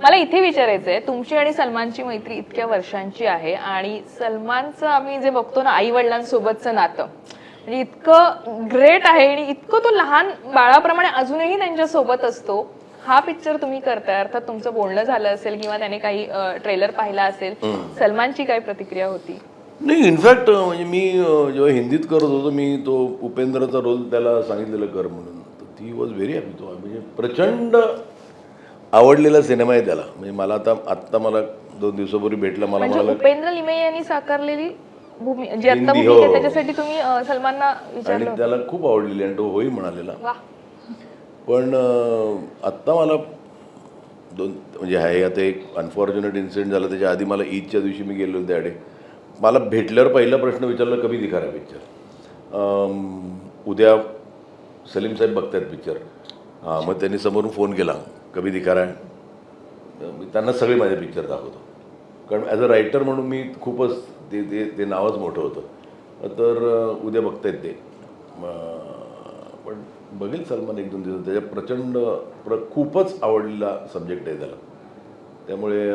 मला इथे विचारायचंय तुमची आणि सलमानची मैत्री इतक्या वर्षांची आहे आणि सलमानचं आम्ही जे बघतो ना आई वडिलांसोबतचं नातं म्हणजे इतकं ग्रेट आहे आणि इतकं तो लहान बाळाप्रमाणे अजूनही त्यांच्यासोबत असतो. हा पिक्चर तुम्ही करताय अर्थात तुमचं बोलणं झालं असेल किंवा त्याने काही ट्रेलर पाहिला असेल सलमानची काय प्रतिक्रिया होती? नाही इनफॅक्ट म्हणजे मी जेव्हा हिंदीत करत होतो मी तो उपेंद्रचा रोल त्याला सांगितलेलं कर म्हणून. ती वॉज व्हेरी हॅपी तो म्हणजे प्रचंड आवडलेला सिनेमा आहे त्याला. म्हणजे मला आता आत्ता मला दोन दिवसापूर्वी भेटला मला म्हणजे उपेंद्र लिमे यांनी साकारलेली भूमी जी आता हिंदी, भूमिका आहे हो. त्याच्यासाठी तुम्ही अं, सलमानना आणि विचारलं त्याला खूप आवडलेली आणि तो होई म्हणालेला. वा पण अं, आत्ता मला दोन म्हणजे आहे आता एक अनफॉर्च्युनेट इन्सिडेंट झाला त्याच्या आधी मला ईदच्या दिवशी मी गेलो त्याकडे मला भेटल्यावर पहिला प्रश्न विचारला कधी दिखा रहा पिक्चर उद्या सलीम साहेब बघतायत पिक्चर हां मग त्यांनी समोरून फोन केला. कधी दिखा रहा है। मी त्यांना सगळे माझे पिक्चर दाखवतो. कारण ॲज अ रायटर म्हणून मी खूपच ते ते ते नावच मोठं होतं. तर उद्या बघतायत ते. पण बघेल सलमान एक दोन दिवस. त्याच्या प्रचंड प्र खूपच आवडलेला सब्जेक्ट आहे त्याला. त्यामुळे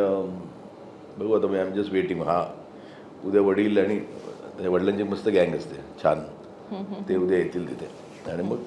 बघू आता मी आय एम जस्ट वेटिंग हा उद्या वडील आणि त्याच्या वडिलांची मस्त गँग असते. छान. ते उद्या येतील तिथे. आणि मग